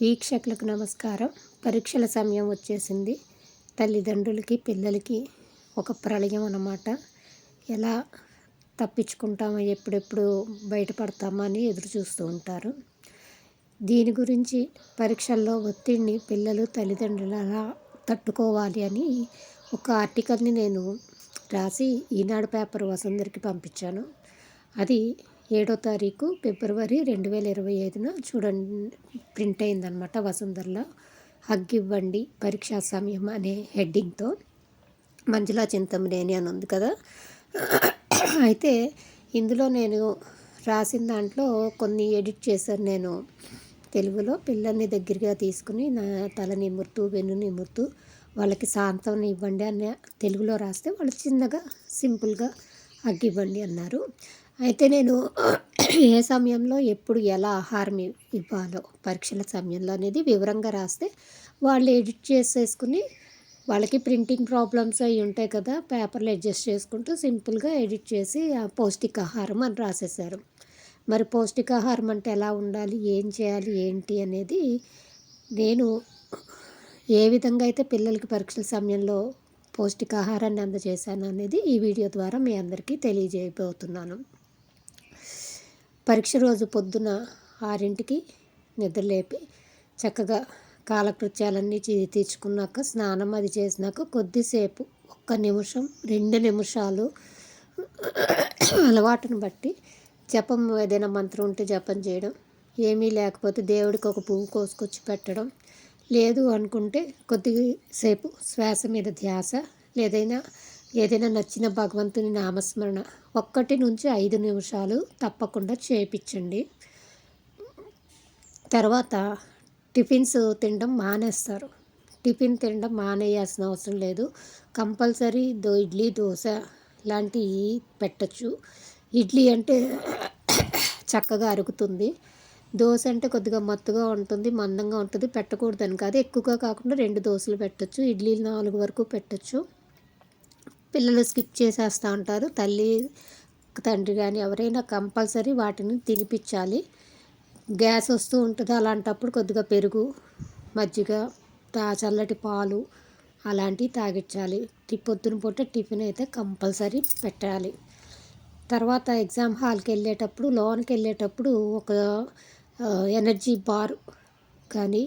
వీక్షకులకు నమస్కారం. పరీక్షల సమయం వచ్చేసింది. తల్లిదండ్రులకి పిల్లలకి ఒక ప్రళయం అన్నమాట. ఎలా తప్పించుకుంటామో ఎప్పుడెప్పుడు బయటపడతామా అని ఎదురు చూస్తూ ఉంటారు. దీని గురించి పరీక్షల్లో ఒత్తిడిని పిల్లలు తల్లిదండ్రులు ఎలా తట్టుకోవాలి అని ఒక ఆర్టికల్ని నేను రాసి ఈనాడు పేపర్ వసుంధరకి పంపించాను. అది ఏడో తారీఖు ఫిబ్రవరి రెండు వేల ఇరవై ఐదున చూడండి ప్రింట్ అయిందనమాట వసుంధరలో. హగ్ ఇవ్వండి పరీక్షా సమయం అనే హెడ్డింగ్తో. మంజులా చింతమనేని అని ఉంది కదా. అయితే ఇందులో నేను రాసిన దాంట్లో కొన్ని ఎడిట్ చేశాను నేను. తెలుగులో పిల్లల్ని దగ్గరగా తీసుకుని నా తల నిమురుతూ వెన్ను నిమురుతూ వాళ్ళకి సాంత్వన ఇవ్వండి అని తెలుగులో రాస్తే వాళ్ళు చిన్నగా సింపుల్గా అగ్గివ్వండి అన్నారు. అయితే నేను ఏ సమయంలో ఎప్పుడు ఎలా ఆహారం ఇవ్వాలో పరీక్షల సమయంలో అనేది వివరంగా రాస్తే వాళ్ళు ఎడిట్ చేసేసుకుని వాళ్ళకి ప్రింటింగ్ ప్రాబ్లమ్స్ అవి ఉంటాయి కదా పేపర్లు అడ్జస్ట్ చేసుకుంటూ సింపుల్గా ఎడిట్ చేసి పౌష్టికాహారం అని రాసేసారు మరి పౌష్టికాహారం అంటే ఎలా ఉండాలి ఏం చేయాలి ఏంటి అనేది నేను ఏ విధంగా అయితే పిల్లలకి పరీక్షల సమయంలో పౌష్టికాహారాన్ని అందజేశాను అనేది ఈ వీడియో ద్వారా మీ అందరికీ తెలియజేయబోతున్నాను. పరీక్ష రోజు పొద్దున ఆరింటికి నిద్రలేపి చక్కగా కాలకృత్యాలన్నీ తీర్చుకున్నాక స్నానం అది చేసినాక కొద్దిసేపు ఒక్క నిమిషం రెండు నిమిషాలు అలవాటును బట్టి జపం ఏదైనా మంత్రం ఉంటే జపం చేయడం ఏమీ లేకపోతే దేవుడికి ఒక పువ్వు కోసుకొచ్చి పెట్టడం లేదు అనుకుంటే కొద్దిసేపు శ్వాస మీద ధ్యాస లేదైనా ఏదైనా నచ్చిన భగవంతుని నామస్మరణ ఒక్కటి నుంచి ఐదు నిమిషాలు తప్పకుండా చేయించండి తర్వాత టిఫిన్స్ తినడం మానేస్తారు. టిఫిన్ తినడం మానేయాల్సిన అవసరం లేదు. కంపల్సరీ దో ఇడ్లీ దోశ లాంటివి పెట్టచ్చు. ఇడ్లీ అంటే చక్కగా అరుగుతుంది. దోశ అంటే కొద్దిగా మత్తుగా ఉంటుంది మందంగా ఉంటుంది పెట్టకూడదని కాదు. ఎక్కువగా కాకుండా రెండు దోశలు పెట్టచ్చు. ఇడ్లీలు నాలుగు వరకు పెట్టచ్చు. పిల్లలు స్కిప్ చేసేస్తూ ఉంటారు. తల్లి తండ్రి కానీ ఎవరైనా కంపల్సరీ వాటిని తినిపించాలి. గ్యాస్ వస్తూ ఉంటుంది. అలాంటప్పుడు కొద్దిగా పెరుగు మజ్జిగ చల్లటి పాలు అలాంటివి తాగించాలి పొద్దున పూట టిఫిన్ అయితే కంపల్సరీ పెట్టాలి. తర్వాత ఎగ్జామ్ హాల్కి వెళ్ళేటప్పుడు లోన్కి వెళ్ళేటప్పుడు ఒక ఎనర్జీ బార్ కానీ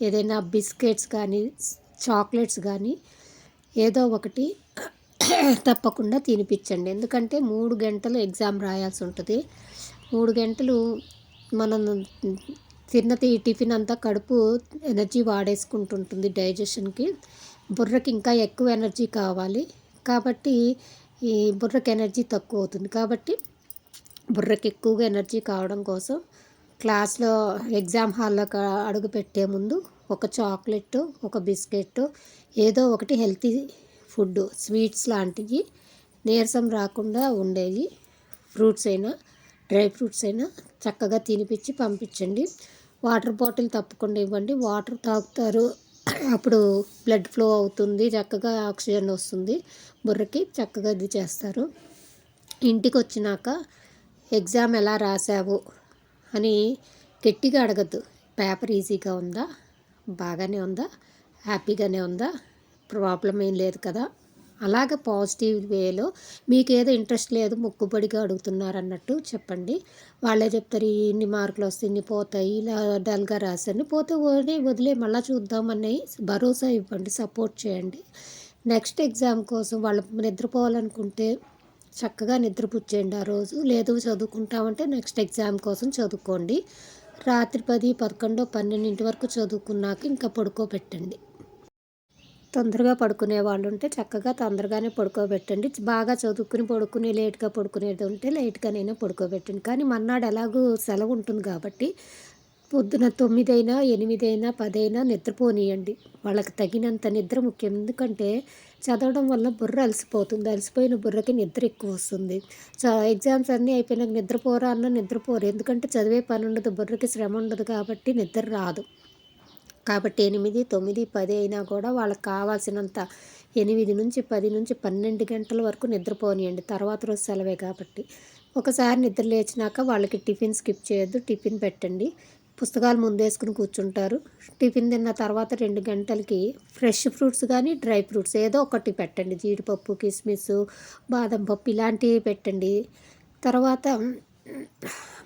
ఏదైనా బిస్కెట్స్ కానీ చాక్లెట్స్ కానీ ఏదో ఒకటి తప్పకుండా తినిపించండి. ఎందుకంటే మూడు గంటలు ఎగ్జామ్ రాయాల్సి ఉంటుంది. మూడు గంటలు మనం తిన్న టిఫిన్ అంతా కడుపు ఎనర్జీ వాడేసుకుంటుంటుంది డైజెషన్కి. బుర్రకి ఇంకా ఎక్కువ ఎనర్జీ కావాలి. కాబట్టి ఈ బుర్రకి ఎనర్జీ తక్కువ అవుతుంది. కాబట్టి బుర్రకి ఎక్కువగా ఎనర్జీ కావడం కోసం క్లాస్లో ఎగ్జామ్ హాల్లో అడుగు పెట్టే ముందు ఒక చాక్లెట్ ఒక బిస్కెట్ ఏదో ఒకటి హెల్తీ ఫుడ్ స్వీట్స్ లాంటివి నీరసం రాకుండా ఉండేవి. ఫ్రూట్స్ అయినా డ్రై ఫ్రూట్స్ అయినా చక్కగా తినిపించి పంపించండి. వాటర్ బాటిల్ తప్పకుండా ఇవ్వండి. వాటర్ తాగుతారు. అప్పుడు బ్లడ్ ఫ్లో అవుతుంది. చక్కగా ఆక్సిజన్ వస్తుంది. బుర్రకి చక్కగా ఇది చేస్తారు. ఇంటికి వచ్చినాక ఎగ్జామ్ ఎలా రాసావు అని గట్టిగా అడగద్దు. పేపర్ ఈజీగా ఉందా? బాగానే ఉందా? హ్యాపీగానే ఉందా? ప్రాబ్లం ఏం లేదు కదా. అలాగ పాజిటివ్ వేలో మీకు ఏదో ఇంట్రెస్ట్ లేదు మొక్కుబడిగా అడుగుతున్నారు అన్నట్టు చెప్పండి. వాళ్ళే చెప్తారు ఇన్ని మార్కులు వస్తాయి ఇన్ని పోతాయి ఇలా డల్గా రాశాను. పోతే వదిలే వదిలే మళ్ళీ చూద్దామని భరోసా ఇవ్వండి సపోర్ట్ చేయండి. నెక్స్ట్ ఎగ్జామ్ కోసం వాళ్ళు నిద్రపోవాలనుకుంటే చక్కగా నిద్రపుచ్చేయండి ఆ రోజు. లేదు చదువుకుంటామంటే నెక్స్ట్ ఎగ్జామ్ కోసం చదువుకోండి. రాత్రి పది పదకొండో పన్నెండింటి వరకు చదువుకున్నాక ఇంకా పడుకోబెట్టండి. తొందరగా పడుకునే వాళ్ళు ఉంటే చక్కగా తొందరగానే పడుకోబెట్టండి. బాగా చదువుకుని పడుకుని లేట్గా పడుకునేది ఉంటే లేట్గానైనా పడుకోబెట్టండి. కానీ మన్నాడు ఎలాగో సెలవు ఉంటుంది కాబట్టి పొద్దున తొమ్మిదైనా ఎనిమిదైనా పదైనా నిద్రపోనీయండి. వాళ్ళకి తగినంత నిద్ర ముఖ్యం. ఎందుకంటే చదవడం వల్ల బుర్ర అలసిపోతుంది. అలసిపోయిన బుర్రకి నిద్ర ఎక్కువ వస్తుంది. ఎగ్జామ్స్ అన్నీ అయిపోయినాక నిద్రపోరా అన్న నిద్రపోరు. ఎందుకంటే చదివే పని ఉండదు బుర్రకి శ్రమ ఉండదు కాబట్టి నిద్ర రాదు. కాబట్టి ఎనిమిది తొమ్మిది పది అయినా కూడా వాళ్ళకి కావాల్సినంత ఎనిమిది నుంచి పది నుంచి పన్నెండు గంటల వరకు నిద్రపోనియండి. తర్వాత రోజు సెలవే కాబట్టి. ఒకసారి నిద్ర లేచినాక వాళ్ళకి టిఫిన్ స్కిప్ చేయొద్దు టిఫిన్ పెట్టండి. పుస్తకాలు ముందేసుకుని కూర్చుంటారు. టిఫిన్ తిన్న తర్వాత రెండు గంటలకి ఫ్రెష్ ఫ్రూట్స్ కానీ డ్రై ఫ్రూట్స్ ఏదో ఒకటి పెట్టండి. జీడిపప్పు కిస్మిస్ బాదం పప్పు ఇలాంటివి పెట్టండి. తర్వాత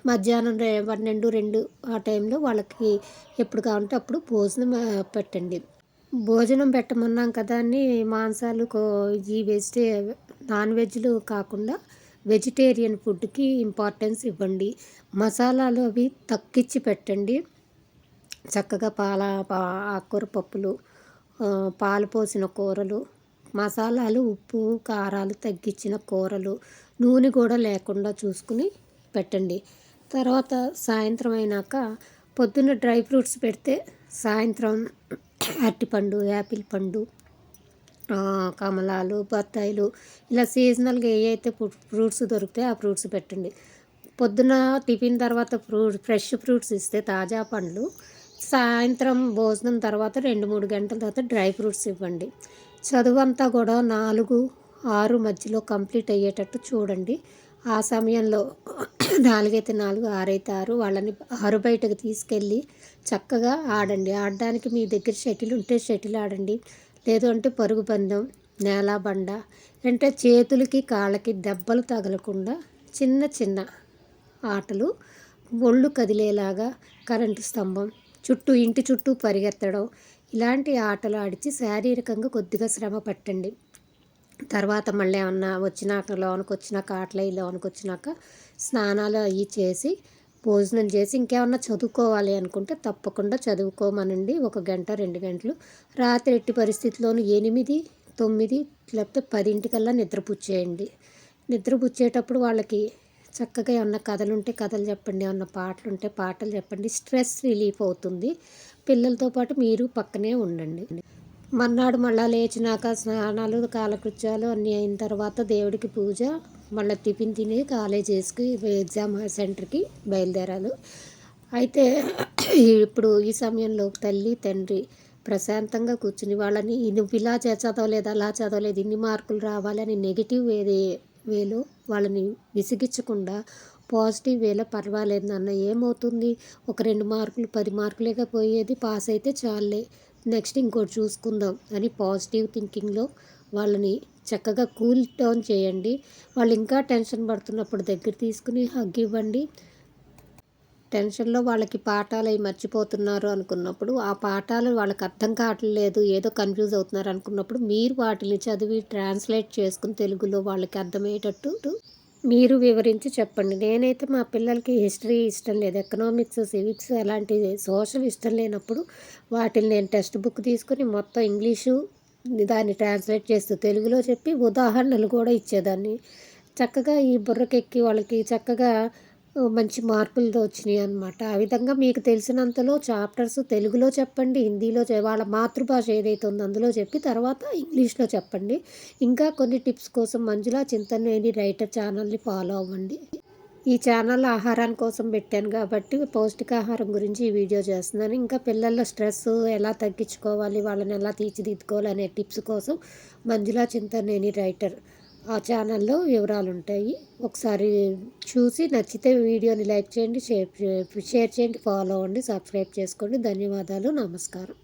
మధ్యాహ్నం పన్నెండు రెండు ఆ టైంలో వాళ్ళకి ఎప్పుడు కావాలంటే అప్పుడు భోజనం పెట్టండి. భోజనం పెట్టమన్నాం కదా అని మాంసాలు ఈ వెజిటే నాన్ వెజ్లు కాకుండా వెజిటేరియన్ ఫుడ్కి ఇంపార్టెన్స్ ఇవ్వండి. మసాలాలు అవి తక్కిచ్చి పెట్టండి. చక్కగా పాల ఆకుకూర పప్పులు పాలు పోసిన కూరలు మసాలాలు ఉప్పు కారాలు తగ్గించిన కూరలు నూనె కూడా లేకుండా చూసుకుని పెట్టండి. తర్వాత సాయంత్రం అయినాక పొద్దున్న డ్రై ఫ్రూట్స్ పెడితే సాయంత్రం అరటిపండు యాపిల్ పండు కమలాలు బత్తాయిలు ఇలా సీజనల్గా ఏ అయితే ఫ్రూట్స్ దొరుకుతాయో ఆ ఫ్రూట్స్ పెట్టండి. పొద్దున టిఫిన్ తర్వాత ఫ్రూట్ ఫ్రెష్ ఫ్రూట్స్ ఇస్తే తాజా పండ్లు. సాయంత్రం భోజనం తర్వాత రెండు మూడు గంటల తర్వాత డ్రై ఫ్రూట్స్ ఇవ్వండి. చదువు అంతా కూడా నాలుగు ఆరు మధ్యలో కంప్లీట్ అయ్యేటట్టు చూడండి. ఆ సమయంలో నాలుగైతే నాలుగు ఆరైతే ఆరు వాళ్ళని ఆరు బయటకు తీసుకెళ్ళి చక్కగా ఆడండి. ఆడడానికి మీ దగ్గర షటిల్ ఉంటే షటిల్ ఆడండి. లేదు అంటే పరుగు పందెం నేల బండ అంటే చేతులకి కాళ్ళకి దెబ్బలు తగలకుండా చిన్న చిన్న ఆటలు ఒళ్ళు కదిలేలాగా కరెంటు స్తంభం చుట్టూ ఇంటి చుట్టూ పరిగెత్తడం ఇలాంటి ఆటలు ఆడిచి శారీరకంగా కొద్దిగా శ్రమ పట్టండి. తర్వాత మళ్ళీ ఏమన్నా వచ్చినాక లోనికి వచ్చినాక ఆటలు లోనికి వచ్చినాక స్నానాలు అవి చేసి భోజనం చేసి ఇంకేమన్నా చదువుకోవాలి అనుకుంటే తప్పకుండా చదువుకోమనండి. ఒక గంట రెండు గంటలు. రాత్రి ఎట్టి పరిస్థితిలోనూ ఎనిమిది తొమ్మిది లేకపోతే పదింటికల్లా నిద్రపుచ్చేయండి. నిద్రపుచ్చేటప్పుడు వాళ్ళకి చక్కగా ఏమన్నా కథలు ఉంటే కథలు చెప్పండి ఏమన్నా పాటలు ఉంటే పాటలు చెప్పండి. స్ట్రెస్ రిలీఫ్ అవుతుంది. పిల్లలతో పాటు మీరు పక్కనే ఉండండి. మర్నాడు మళ్ళీ లేచినాక స్నానాలు కాలకృత్యాలు అన్నీ అయిన తర్వాత దేవుడికి పూజ మళ్ళీ టిఫిన్ తిని కాలేజెస్కి ఎగ్జామ్ సెంటర్కి బయలుదేరారు అయితే ఇప్పుడు ఈ సమయంలో తల్లి తండ్రి ప్రశాంతంగా కూర్చుని వాళ్ళని నువ్వు ఇలా చదవలేదు అలా చదవలేదు ఇన్ని మార్కులు రావాలని నెగిటివ్ వేరే వేలో వాళ్ళని విసిగించకుండా పాజిటివ్ వేలో పర్వాలేదు నాన్న ఏమవుతుంది? ఒక రెండు మార్కులు పది మార్కులేగా పోయేది పాస్ అయితే చాలే నెక్స్ట్ ఇంకోటి చూసుకుందాం అని పాజిటివ్ థింకింగ్లో వాళ్ళని చక్కగా కూల్ డౌన్ చేయండి. వాళ్ళు ఇంకా టెన్షన్ పడుతున్నప్పుడు దగ్గర తీసుకుని హగ్ ఇవ్వండి. టెన్షన్లో వాళ్ళకి పాఠాలు అవి మర్చిపోతున్నారు అనుకున్నప్పుడు ఆ పాఠాలు వాళ్ళకి అర్థం కావట్లేదు ఏదో కన్ఫ్యూజ్ అవుతున్నారు అనుకున్నప్పుడు మీరు వాటిని చదివి ట్రాన్స్లేట్ చేసుకుని తెలుగులో వాళ్ళకి అర్థమయ్యేటట్టు మీరు వివరించి చెప్పండి. నేనైతే మా పిల్లలకి హిస్టరీ ఇష్టం లేదు. ఎకనామిక్స్ సివిక్స్ అలాంటి సోషల్ ఇష్టం లేనప్పుడు వాటిని నేను టెక్స్ట్ బుక్ తీసుకుని మొత్తం ఇంగ్లీషు దాన్ని ట్రాన్స్లేట్ చేస్తూ తెలుగులో చెప్పి ఉదాహరణలు కూడా ఇచ్చేదాన్ని. చక్కగా ఈ బుర్రకెక్కి వాళ్ళకి చక్కగా మంచి మార్పులు వచ్చినాయి అనమాట ఆ విధంగా మీకు తెలిసినంతలో చాప్టర్స్ తెలుగులో చెప్పండి హిందీలో వాళ్ళ మాతృభాష ఏదైతే ఉందో అందులో చెప్పి తర్వాత ఇంగ్లీష్లో చెప్పండి. ఇంకా కొన్ని టిప్స్ కోసం మంజులా చింతనేని రైటర్ ఛానల్ని ఫాలో అవ్వండి. ఈ ఛానల్ ఆహారం కోసం పెట్టాను కాబట్టి పౌష్టికాహారం గురించి ఈ వీడియో చేస్తున్నాను. ఇంకా పిల్లల స్ట్రెస్ ఎలా తగ్గించుకోవాలి వాళ్ళని ఎలా తీర్చిదిద్దుకోవాలి అనే టిప్స్ కోసం మంజులా చింతనేని రైటర్ ఆ ఛానల్లో వివరాలు ఉంటాయి ఒకసారి చూసి నచ్చితే వీడియోని లైక్ చేయండి షేర్ షేర్ చేయండి ఫాలో అవ్వండి సబ్స్క్రైబ్ చేసుకోండి. ధన్యవాదాలు నమస్కారం.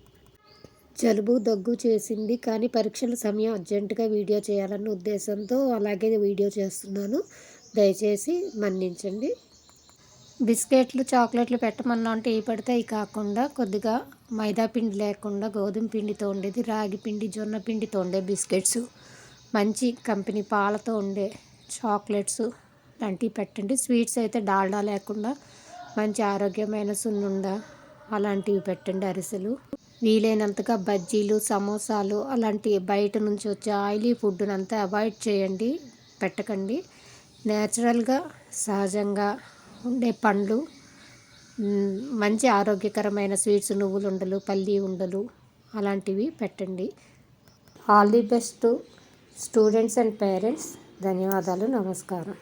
జలుబు దగ్గు చేసింది కానీ పరీక్షల సమయం అర్జెంటుగా వీడియో చేయాలన్న ఉద్దేశంతో అలాగే వీడియో చేస్తున్నాను. దయచేసి మన్నించండి. బిస్కెట్లు చాక్లెట్లు పెట్టమన్నా అంటే ఈ పడితే అవి కాకుండా కొద్దిగా మైదా పిండి లేకుండా గోధుమ పిండితో ఉండేది రాగి పిండి జొన్న పిండితో ఉండే బిస్కెట్స్. మంచి కంపెనీ పాలతో ఉండే చాక్లెట్స్ లాంటివి పెట్టండి. స్వీట్స్ అయితే డాల్డా లేకుండా మంచి ఆరోగ్యమైన సున్నుండ అలాంటివి పెట్టండి అరిసెలు. వీలైనంతగా బజ్జీలు సమోసాలు అలాంటి బయట నుంచి వచ్చే ఆయిలీ ఫుడ్ని అంతా అవాయిడ్ చేయండి పెట్టకండి. నేచురల్గా సహజంగా ఉండే పండ్లు మంచి ఆరోగ్యకరమైన స్వీట్స్ నువ్వులు ఉండలు పల్లి ఉండలు అలాంటివి పెట్టండి. All the best. Students and parents ధన్యవాదాలు నమస్కారం.